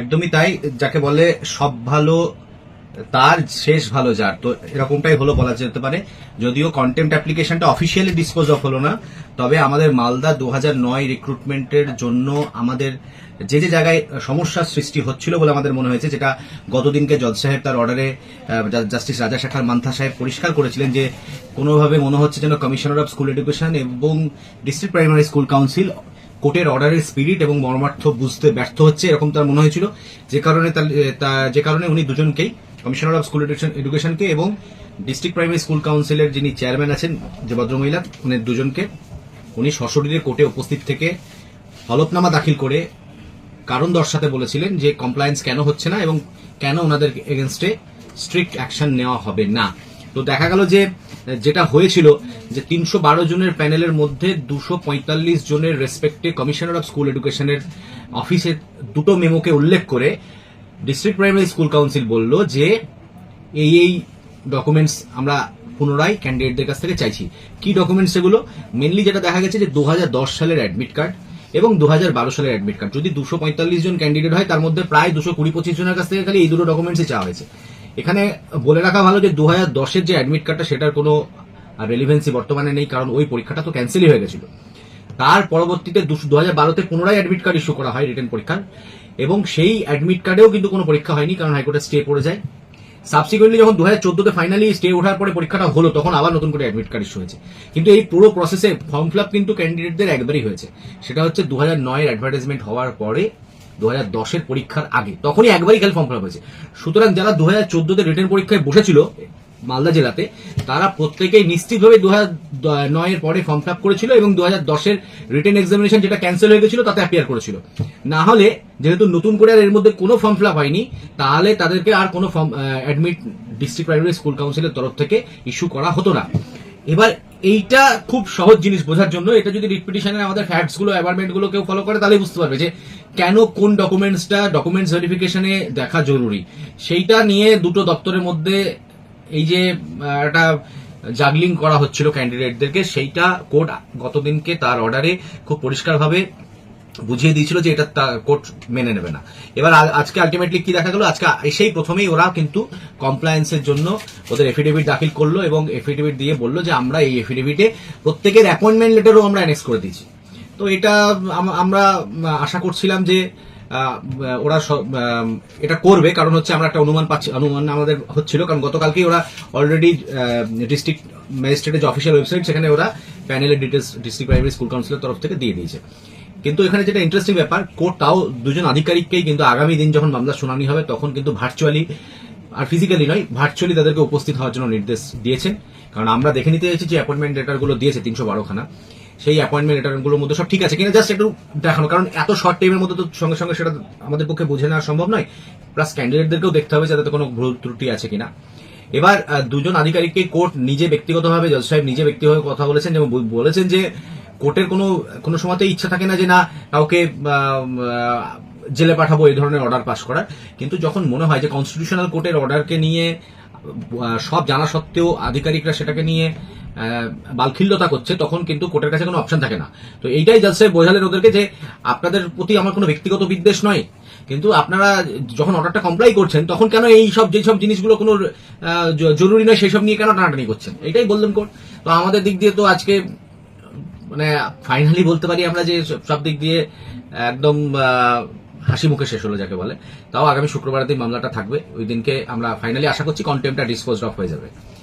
একদমই তাই, যাকে বলে সব ভালো, তার শেষ ভালো যার। তো এরকমটাই হলো বলা যেতে পারে। যদিও কন্টেম্প অ্যাপ্লিকেশনটা অফিসিয়ালি ডিসপোজ অফ হলো না, তবে আমাদের মালদা দু নয় রিক্রুটমেন্টের জন্য আমাদের যে যে জায়গায় সমস্যার সৃষ্টি হচ্ছিল বলে আমাদের মনে হয়েছে, যেটা গতদিনকে জজ সাহেব তার অর্ডারে জাস্টিস রাজা শেখার মান্থা সাহেব পরিষ্কার করেছিলেন যে কোনোভাবে মনে হচ্ছে যেন কমিশনার অফ স্কুল এডুকেশন এবং ডিস্ট্রিক্ট প্রাইমারি স্কুল কাউন্সিল কোর্টের অর্ডারের স্পিরিট এবং মর্মার্থ বুঝতে ব্যর্থ হচ্ছে, এরকম তার মনে হয়েছিল। যে কারণে যে কারণে উনি দুজনকেই কমিশনার অফ স্কুল এডুকেশনকে এবং ডিস্ট্রিক্ট প্রাইমারি স্কুল কাউন্সিলের যিনি চেয়ারম্যান আছেন, যে ভদ্রমহিলা, উনি দুজনকে, উনি সশরীরে কোর্টে উপস্থিত থেকে হলফনামা দাখিল করে কারণ দর্শাতে বলেছিলেন যে কমপ্লায়েন্স কেন হচ্ছে না এবং কেন ওনাদের এগেনস্টে স্ট্রিক্ট অ্যাকশন নেওয়া হবে না। তো দেখা গেল যে, যেটা হয়েছিল যে তিনশো বারো জনের প্যানেলের মধ্যে দুশো পঁয়তাল্লিশ জনের রেসপেক্টে কমিশনার অফ স্কুল এডুকেশনের অফিসের দুটো মেমোকে উল্লেখ করে ডিস্ট্রিক্ট প্রাইমারি স্কুল কাউন্সিল বলল যে, এই এই ডকুমেন্টস আমরা পুনরায় ক্যান্ডিডেটদের কাছ থেকে চাইছি। কি ডকুমেন্টস এগুলো? মেনলি যেটা দেখা গেছে যে দু হাজার দশ সালের অ্যাডমিট কার্ড এবং দু হাজার বারো সালের অ্যাডমিট কার্ড যদি দুশো জন ক্যান্ডিডেট হয়, তার মধ্যে প্রায় দুশো কুড়ি পঁচিশ জনের কাছ থেকে খালি এই দুটো ডকুমেন্টসই চাওয়া হয়েছে। এখানে বলে রাখা ভালো যে দু হাজার দশের যে অ্যাডমিট কার্ডটা সেটার কোনো রেলিভেন্সি বর্তমানে নেই, কারণ ওই পরীক্ষাটা তো ক্যান্সেলই হয়ে গেছিল। তার পরবর্তীতে দু হাজার বারোতে পুনরায় অ্যাডমিট কার্ড ইস্যু করা হয় রিটার্ন পরীক্ষার, এবং সেই অ্যাডমিট কার্ডেও কিন্তু কোনো পরীক্ষা হয়নি, কারণ হাইকোর্টে স্টে পড়ে যায়। সাবসিকুয়েন্টলি যখন দু হাজার চোদ্দতে ফাইনালি স্টে ওঠার পরে পরীক্ষাটা হলো, তখন আবার নতুন করে অ্যাডমিট কার্ড ইস্যু হয়েছে। কিন্তু এই পুরো প্রসেসে ফর্ম ফিল আপ কিন্তু ক্যান্ডিডেটদের একবারই হয়েছে। সেটা হচ্ছে দু হাজার নয়ের অ্যাডভার্টাইজমেন্ট হওয়ার পরে দু হাজার দশের পরীক্ষার আগে, তখনই একবারই খেল ফর্ম ফিল হয়েছে। সুতরাং যারা দু হাজার চোদ্দতে রিটার্ন পরীক্ষায় বসেছিল মালদা জেলাতে, তারা প্রত্যেকেই নিশ্চিতভাবে দু হাজার নয়ের পরে ফর্ম ফিল করেছিল এবং দু হাজার দশের রিটার্ন এক্সামিনেশন যেটা ক্যান্সেল হয়ে গেছিল, তাতে অ্যাপিয়ার করেছিল। না হলে, যেহেতু নতুন করে আর এর মধ্যে কোনো ফর্ম ফিল হয়নি, তাহলে তাদেরকে আর কোনো form admit district primary school কাউন্সিলের তরফ থেকে ইস্যু করা হতো না। এবার এইটা খুব সহজ জিনিস বোঝার জন্য। এটা যদি রিপিটিশনের আমাদের ফ্যাক্টসগুলো অ্যাবারমেন্টগুলো কেউ ফলো করে তাহলে বুঝতে পারবে যে কেন কোন ডকুমেন্টসটা ডকুমেন্টস ভেরিফিকেশনে দেখা জরুরি। সেইটা নিয়ে দুটো দপ্তরের মধ্যে এই যে একটা জাগলিং করা হচ্ছিল ক্যান্ডিডেটদেরকে সেইটা কোর্ট গতদিনকে তার অর্ডারে খুব পরিষ্কারভাবে বুঝিয়ে দিয়েছিল যে এটা কোর্ট মেনে নেবে না। এবার আজকে আলটিমেটলি কি দেখা গেল? আজকে এসেই প্রথমেই ওরা কিন্তু কমপ্লায়েন্সের জন্য ওদের এফিডেভিট দাখিল করল এবং এফিডেভিট দিয়ে বলল যে আমরা এই এফিডেভিটে প্রত্যেকের অ্যাপয়েন্টমেন্ট লেটারও আমরা অ্যানেক্স করে দিয়েছি। তো এটা আমরা আশা করছিলাম যে ওরা এটা করবে। কারণ হচ্ছে আমরা একটা অনুমান পাচ্ছি অনুমান আমাদের হচ্ছিল। কারণ গতকালকেই ওরা অলরেডি ডিস্ট্রিক্ট ম্যাজিস্ট্রেটের যে অফিসিয়াল ওয়েবসাইট সেখানে ওরা প্যানেলের ডিটেলস ডিস্ট্রিক্ট প্রাইমারি স্কুল কাউন্সিলের তরফ থেকে দিয়ে দিয়েছে। কিন্তু এখানে যেটা ইন্টারেস্টিং ব্যাপার, কোর্ট তাও দুজন আধিকারিককেই কিন্তু আগামী দিন যখন মামলার শুনানি হবে, তখন কিন্তু ভার্চুয়ালি আর ফিজিক্যালি নয় ভার্চুয়ালি তাদেরকে উপস্থিত হওয়ার জন্য নির্দেশ দিয়েছেন। কারণ আমরা দেখে নিতে চাইছি যে অ্যাপয়েন্টমেন্ট লেটারগুলো দিয়েছে তিনশো বারো খানা সেই অ্যাপয়েন্টমেন্ট লেটারগুলোর মধ্যে সব ঠিক আছে কিনা জাস্ট একটু দেখানো। কারণ এত শর্ট টাইমের মধ্যে তো সঙ্গে সঙ্গে সেটা আমাদের পক্ষে বুঝে নেওয়া সম্ভব নয়। প্লাস ক্যান্ডিডেটদেরকেও দেখতে হবে যাতে কোনো ভুল ত্রুটি আছে কিনা। এবার দুজন আধিকারিককে কোর্ট নিজে ব্যক্তিগতভাবে, জজ সাহেব নিজে ব্যক্তিগত কথা বলেছেন এবং বলেছেন যে কোর্টের কোনো কোনো সময়তে ইচ্ছা থাকে না যে না, কাউকে জেলে পাঠাবো, এই ধরনের অর্ডার পাস করার। কিন্তু যখন মনে হয় যে কনস্টিটিউশনাল কোর্টের অর্ডারকে নিয়ে সব জানা সত্ত্বেও আধিকারিকরা সেটাকে নিয়ে বালখিল্যতা করছে, তখন কিন্তু কোর্টের কাছে কোনো অপশন থাকে না। তো এইটাই সাহেব বোঝালেন ওদেরকে যে আপনাদের প্রতি আমার কোনো ব্যক্তিগত বিদ্বেষ নয়। কিন্তু আপনারা যখন অর্ডারটা কমপ্লাই করছেন, তখন কেন এই সব যেসব জিনিসগুলো কোনো জরুরি নয়, সেই সব নিয়ে কেন টানাটানি করছেন? এটাই বললেন কোর্ট। তো আমাদের দিক দিয়ে তো আজকে মানে ফাইনালি বলতে পারি আমরা যে সব- দিক দিয়ে, একদম হাসি মুখে শেষ হলো যাকে বলে। তাও আগামী শুক্রবারের দিন মামলাটা থাকবে। ওই দিনকে আমরা ফাইনালি আশা করছি কন্টেম্পটা ডিসপোজ অফ হয়ে যাবে।